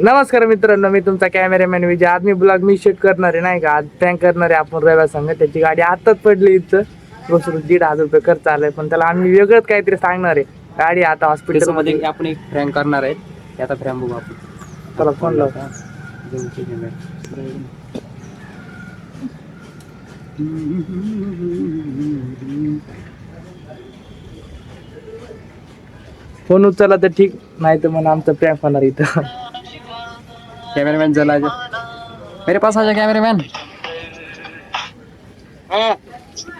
नमस्कार मित्रांनो मी तुमचा कॅमेरामॅन विजय. आज मी ब्लॉग मी शूट करणार आहे नाही का? आज प्रँक करणार आहे आपण रव्या संघ त्याची गाडी आताच पडली इथं. बसून दीड हजार रुपये खर्च आलाय पण त्याला आम्ही वेगळंच काहीतरी सांगणार आहे. गाडी आता हॉस्पिटलमध्ये. आपण एक फ्रँक करणार आहेत ते आता फ्रँक बघू आपण. त्याला फोन लावता. फोन उचलला तर ठीक नाही तर मग आमचं प्रँक होणार इथं. कॅमेरामॅन चला आजा. मेरे पास आजा कॅमेरामॅन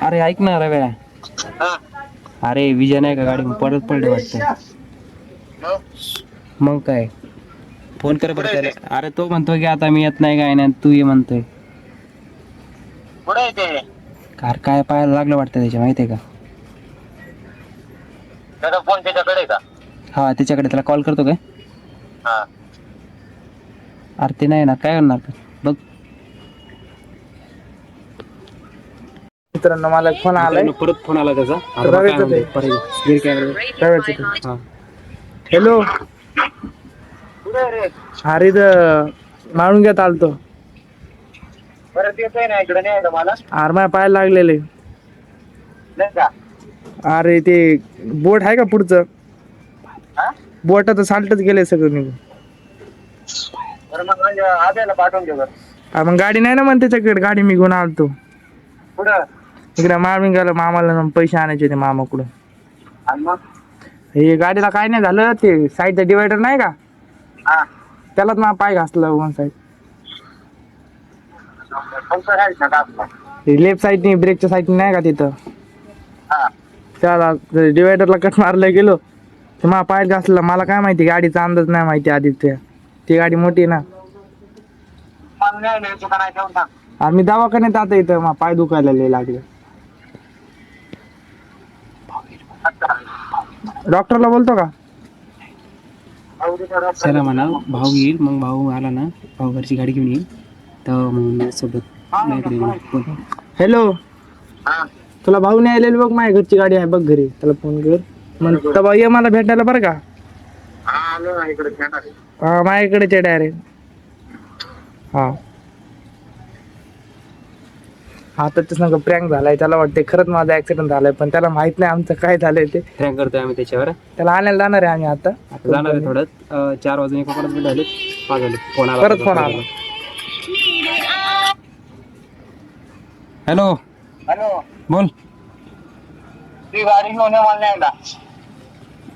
अरे ऐक ना रव्या अरे विजय नाही का गाडी परत पडले वाटतं मग काय फोन कर बरं त्याला अरे तो म्हणतोय की आता मी येत नाही काय नाही तू ये म्हणतोय कार काय पाहायला लागलं वाटतं त्याच्या माहितीये का त्याचा फोन त्याच्याकडे आहे का हा त्याच्याकडे त्याला कॉल करतो काय हा अरे ते नाही ना काय करणार बघ. मित्रांनो मला फोन आलाय. परत फोन आला त्याचा. आता बघ काय म्हणतोय. कॅमेरा हॅलो अरे माळून घेत आलतो परत येतोय ना इकडे नाही यायचं मला. अरे माझ्या पायाला लागलेले. नाही का? अरे ते बोट आहे का पुढचं? हा? बोटाचं साल्टच गेले सगळं निघून. बरं मग आब्याला पाठवून दे बरं. अरे मग गाडी नाही ना मग त्याच्याकडे गाडी मी घेऊन आलतो. कुठं? इकडे माळून गेलं मामाला ना पैसे आणायचे होते मामाकडून. आणि मग? हे गाडीला काय नाही झालं ते साईडचा डिवायडर नाही का? हा. त्यालाच माझा पाय घासला वन साईड. फक्त राहील ना लेफ्ट साईडनी ब्रेकच्या साईडनी नाही का तिथं? हा. त्याला डिवायडरला कट मारला गेलो तर मला पाय घासला. मला काय माहिती गाडीचा अंदाज नाही माहिती आधीच त्या ती गाडी मोठी आहे ना. नाही नाही ठेवून टाक आम्ही दवाखान्यात आता इथं मा पाय दुखायला लय लागले. डॉक्टरला बोलतो का? चला म्हणा भाऊ येईल मग भाऊ आला ना भाऊ घरची गाडी घेऊन येईल. तर मग सोबत नाही फोन. हॅलो हा. तुला भाऊ नाही आलेली बघ माझ्या घरची गाडी आहे बघ घरी. त्याला फोन कर. मग तेव्हा ये मला भेटायला बरं का? हा आलो ना इकडे भेटा रे. हा माझ्याकडेच आहे डायरेक्ट हा आता ते सांग प्रँक झालाय त्याला वाटते खरंच माझा ऍक्सिडेंट झालाय पण त्याला माहीत नाही आमचं काय झालंय ते. फ्रँक करतोय आम्ही त्याच्यावर. त्याला आणायला जाणार आहे आम्ही आता. आता जाणार आहे थोडं. अं, चार वाजून एक परत झाले. पाच झाले. फोन आला परत फोन आला. हॅलो. हॅलो. बोल. ती गाडी घेऊन ये मला न्यायला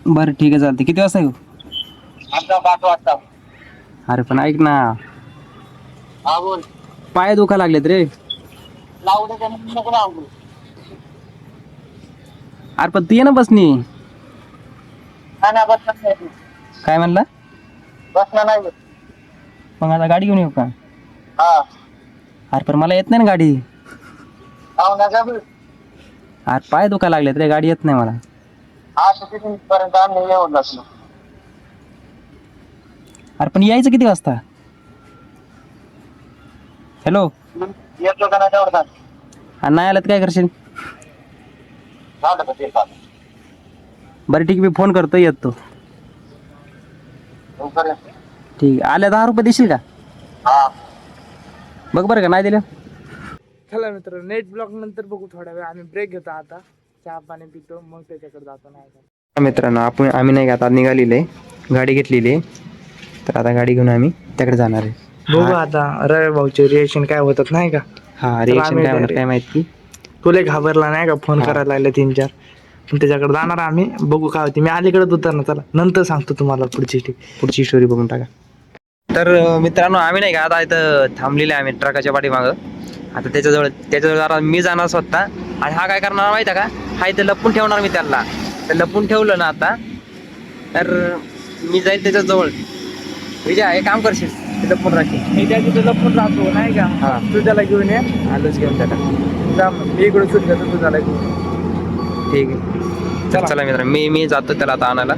बरं ठीक आहे चालते किती वाजता येऊ? आता पाच वाजता अरे पण ऐक ना. हा बोल. पाय दुखा लागलेत रे. लावू दे त्यांना नको लावू. अरे पण तू ये ना बसनी. नाही नाही बसणार नाही तू. काय म्हणला? बसणार नाही मग आता गाडी घेऊन येऊ का? हा. अरे पण मला येत नाही ना गाडी. लावू नका बी. अरे पाय दुखा लागलेत रे गाडी येत नाही मला. किती पर्यंत आम्ही येऊन बसलो. अरे पण यायचं किती वाजता? हॅलो येतो का नाही तेवढं सांग. आणि नाही आलं तर काय करशील? झालं का ते सांग. बरं ठीक आहे, मी फोन करतो येतो. लवकर ये. ठीक आहे. आल्या दहा रुपये देशील का? हा. बघ बरं का नाही दिलं चला मित्र नेट ब्लॉक नंतर बघू थोडा वेळ. आम्ही ब्रेक घेतो आता. चहा पाणी पितो मग त्याच्याकडे जातो. नाही का मित्रांनो आपण आम्ही नाही का आता निघालेले. गाडी घेतलेली आहे. तर आता गाडी घेऊन आम्ही त्याकडे जाणार आहे. बघू आता रवी भाऊचे रिएक्शन काय होतात नाही का? हा रिएक्शन आम्ही काय होणार काय माहिती तुला घाबरला नाही का? फोन. करायला लागले तीन चार. पण त्याच्याकडे जाणार आम्ही बघू काय होते. मी अलीकडेच उतरणार चला. नंतर सांगतो तुम्हाला पुढची पुढची स्टोरी बघून टाका. तर अं, मित्रांनो आम्ही नाही का आता इथं थांबलेले आम्ही ट्रकाच्या पाठीमागं. आता त्याच्याजवळ त्याच्याजवळ जरा मी जाणार स्वतः. आणि हा काय करणार माहिती आहे का? हा इथं लपून ठेवणार मी त्याला. तर लपून ठेवलं ना आता. तर मी जाईल त्याच्याजवळ. विजय हे काम करशील ते लपून राखील मी त्या तिथे लपून राहतो नाही का? हा. तू त्याला घेऊन ये. आलोच घेऊन त्याला जा मग. मी इकडे शूट घेतो तू त्याला घेऊन ये. ठीक आहे. तर चला. चला मित्र मी मी जातो त्याला आता आणायला.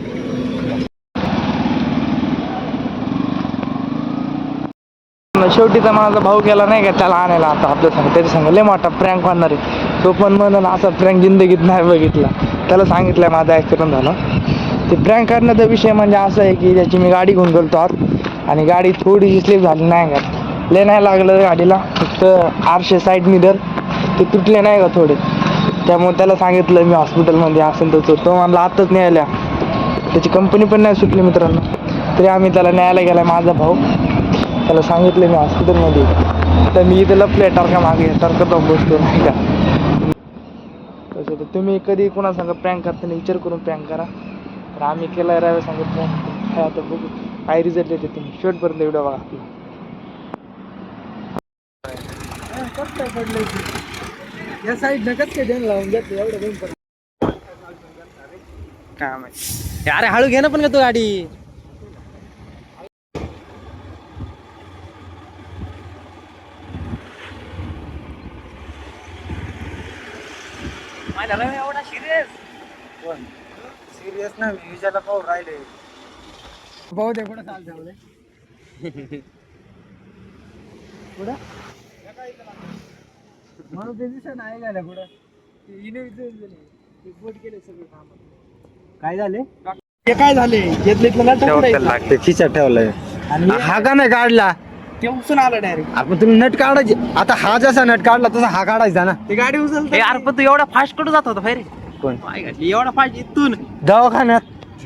शेवटी तर माझा भाऊ गेला नाही का? त्याला आणायला आता आपल्या सांग. त्याच्या सांग लय मोठा प्रँक होणार आहे. तो पण म्हणून असा प्रँक जिंदगीत नाही बघितला. त्याला सांगितलंय माझा ऍक्सिडेंट झाला. ते प्रँक करण्याचा विषय म्हणजे असा आहे की त्याची मी गाडी घेऊन गेलतो आत आणि गाडी थोडीशी स्लिप झाली नाही का? लय नाही लागलं गाडीला. फक्त आरशे साईड मिरर ते तुटले नाही का थोडे? त्यामुळे त्याला सांगितलं मी हॉस्पिटलमध्ये असेल तर तो मला आत्ताच न्यायला त्याची कंपनी पण नाही सुटली मित्रांनो. तरी आम्ही त्याला न्यायला गेला माझा भाऊ. त्याला सांगितलं मी हॉस्पिटलमध्ये तर मी इथे लपले टारका मागे टारका जाऊन बसतो नाही का? तसं तर तुम्ही कधी कोणा सांगा प्रँक करताना विचार करून प्रँक करा. तर आम्ही केला रव्या सांगितलं. काय आता बघू. काय रिझल्ट येते तुम्ही. शेवटपर्यंत बघा या साईड नकच काय देणं लावून एवढं काय माहिती. अरे हळू घे ना पण का तू गाडी. सिरियस ना मी विचारला पाहू राहिले. भाऊ दे कुठं चालते आपले कुठं म्हणून ते दिसत नाही कुठं काय झाले? ते काय झाले? घेतले. लागते खिचा ठेवलाय. आणि हा का नाही काढला? ते उचून आलं डायरेक्ट आपण तुम्ही नट काढायचे. आता हा जसा नट काढला तसा हा काढायचा ना. ते गाडी उचल अरे पण तू एवढा फास्ट कुठं जात होता फायरे कोण? एवढा फास्ट इथून. दवाखान्यात.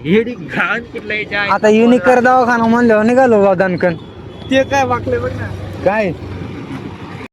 हेडी घाण कुठला याच्या आता युनिकर दवाखाना म्हणल्यावर निघालो बा दणकन. ते काय वाकले बघ ना. काय?